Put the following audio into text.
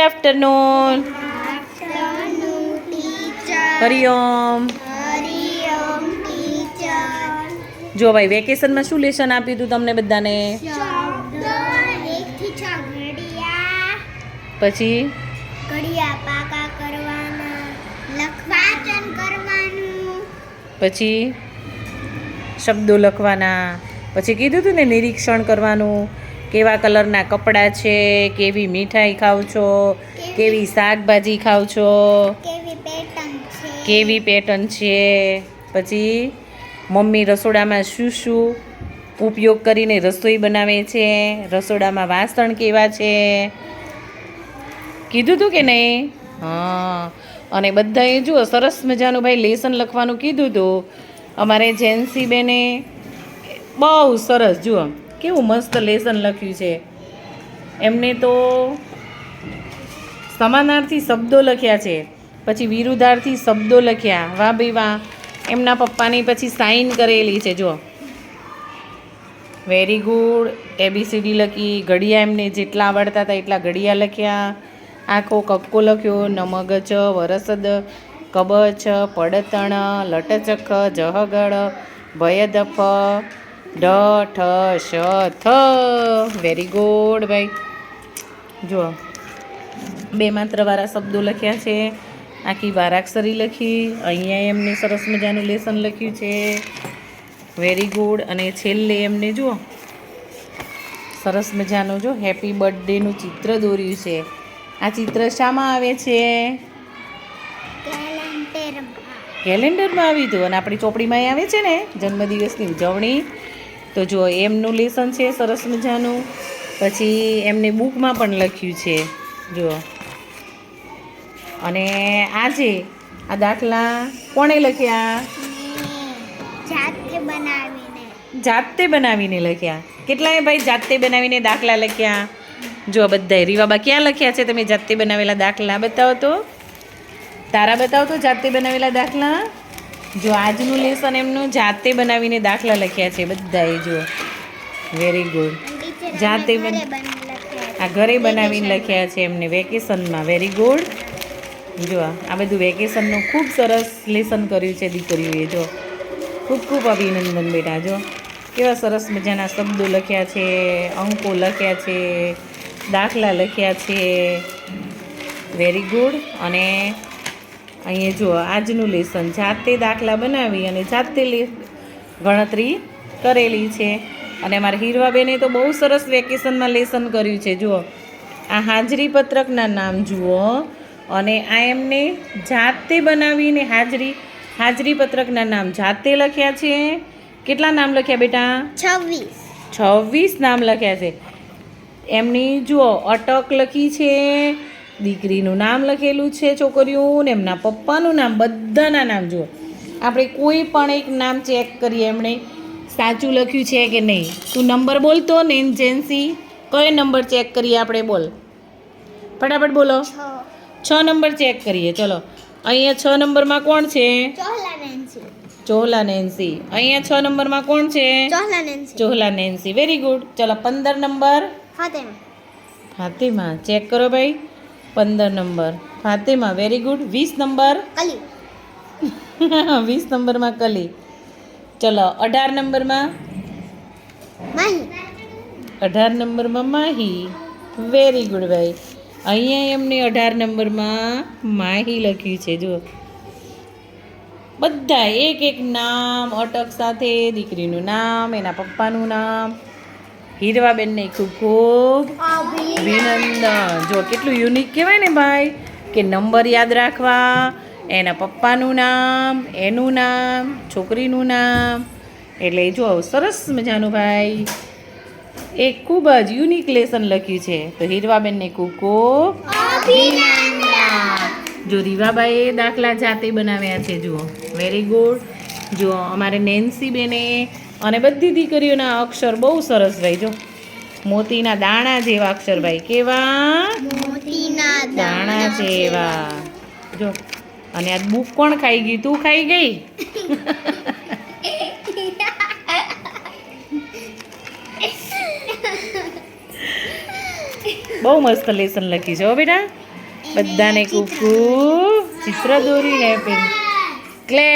Good afternoon Hariom. જો ભાઈ વેકેશનમાં શું લેસન આપ્યું હતું તમને બધાને? પછી? પછી? શબ્દો લખવાના. પછી કીધું હતું ને નિરીક્ષણ કરવાનું. કેવા કલરના કપડાં છે કેવી મીઠાઈ ખાવ છો કેવી શાકભાજી ખાવ છો? કેવી પેટર્ન છે? પછી મમ્મી રસોડામાં શું શું ઉપયોગ કરીને રસોઈ બનાવે છે? રસોડામાં વાસણ કેવા છે? કીધું તું કે નહીં? હા. અને બધાએ જુઓ સરસ મજાનું ભાઈ લેસન લખવાનું કીધું હતું અમારે જેન્સી બેને બહુ સરસ જુઓ. કેવું મસ્ત લેસન લખ્યું છે. એમને તો સમાનાર્થી શબ્દો લખ્યા છે. પછી વિરુદ્ધાર્થી શબ્દો લખ્યા. વાહ ભાઈ વાહ. એમના પપ્પાની પછી સાઈન કરેલી છે, જો. વેરી ગુડ એબીસીડી લખી. ઘડિયા એમને જેટલા આવડતા હતા એટલા ઘડિયા લખ્યા. આખો કક્કો લખ્યો. નમગચ વરસદ કબચ પડતણ લટચખ જહગળ ભયદફ ઢ ઠ શ થ વેરી ગુડ ભાઈ. જુઓ. બે માત્ર વારા શબ્દો લખ્યા છે. આખી વારાક્ષરી લખી. અહીંયા એમને સરસ મજાનું લેસન લખ્યું છે. વેરી ગુડ અને છેલ્લે એમને જુઓ. સરસ મજાનું જો હેપી બર્થડેનું ચિત્ર દોર્યું છે. આ ચિત્ર શામાં આવે છે? કેલેન્ડરમાં. આવ્યું હતું અને આપણી ચોપડીમાં આવે છે ને? જન્મદિવસની ઉજવણી. તો જો એમનું લેસન છે સરસ મજાનું પછી એમને બુકમાં પણ લખ્યું છે જુઓ અને આજે આ દાખલા કોણે લખ્યા? જાતે બનાવીને. જાતે બનાવીને લખ્યા. કેટલાય ભાઈ જાતે બનાવીને દાખલા લખ્યા? જો બધાય રીવાબા ક્યાં લખ્યા છે? તમે જાતે બનાવેલા દાખલા બતાવો તો. તારા બતાવો તો જાતે બનાવેલા દાખલા. જો આજનું લેસન એમનું જાતે બનાવીને દાખલા લખ્યા છે બધાએ જો. વેરી ગુડ જાતે આ ઘરે બનાવીને લખ્યા છે એમને વેકેશનમાં વેરી ગુડ જો આ બધું વેકેશનનું ખૂબ સરસ લેસન કર્યું છે દીકરીઓએ જો. ખૂબ ખૂબ અભિનંદન બેટા જો. કેવા સરસ મજાના શબ્દો લખ્યા છે અંકો લખ્યા છે દાખલા લખ્યા છે. વેરી ગુડ અને અહીંયા જુઓ આજનું લેસન. જાતે દાખલા બનાવી અને જાતે ગણતરી કરેલી છે. અને અમારા હીરવાબેને તો બહુ સરસ વેકેશનમાં લેસન કર્યું છે. જુઓ આ હાજરી પત્રકના નામ જુઓ. અને આ એમને જાતે બનાવીને હાજરી હાજરી પત્રકના નામ જાતે લખ્યા છે. કેટલા નામ લખ્યા બેટા? છવ્વીસ. છવ્વીસ નામ લખ્યા છે. એમની જુઓ અટક લખી છે. દીકરીનું નામ લખેલું છે છોકરીઓ ને એમના પપ્પાનું નામ બધાના નામ જુઓ. આપણે કોઈ પણ એક નામ ચેક કરીએ એમણે સાચું લખ્યું છે કે નહીં. તું નંબર બોલતો ને જેન્સી કયો નંબર ચેક કરીએ આપણે બોલ. ફટાફટ બોલો. છ. નંબર ચેક કરીએ ચલો. અહીંયા છ નંબરમાં કોણ છે? ચોહલા નેન્સી. અહીંયા છ નંબરમાં કોણ છે? ચોહલા નેન્સી. વેરી ગુડ ચલો પંદર નંબર. ફાતિમા. ચેક કરો ભાઈ. પંદર નંબર. ફાતેમા વેરી ગુડ વીસ નંબર? કલી. વીસ નંબરમાં કલી. ચલો અઢાર નંબરમાં? અઢાર નંબરમાં માહી. વેરી ગુડ ભાઈ. અહીંયા એમને અઢાર નંબરમાં માહી લખ્યું છે જો બધા એક એક નામ અટક સાથે દીકરીનું નામ એના પપ્પાનું નામ. હીરવાબેનને ખૂબ ખૂબ અભિનંદન. જો કેટલું યુનિક કહેવાય ને ભાઈ, કે નંબર યાદ રાખવા. એના પપ્પાનું નામ, એનું નામ, છોકરીનું નામ. એટલે જો સરસ મજાનું ભાઈ એક ખૂબ જ યુનિક લેસન લખ્યું છે. તો હીરવાબેનને ખૂબ ખૂબ જો રીવાબાઈએ દાખલા જાતે બનાવ્યા છે, જુઓ. વેરી ગુડ જુઓ અમારે નેન્સી બેને અને બધી દીકરીઓના અક્ષર બહુ સરસ ભાઈ જો. મોતીના દાણા જેવા અક્ષર ભાઈ. કેવા? મોતીના દાણા જેવા. જો અને આ બુક કોણ ખાઈ ગઈ? તું ખાઈ ગઈ? બહુ મસ્ત લેસન લખી છે હો બેટા. બધાને કુકુ ચિત્ર દોરીને પેન ક્લે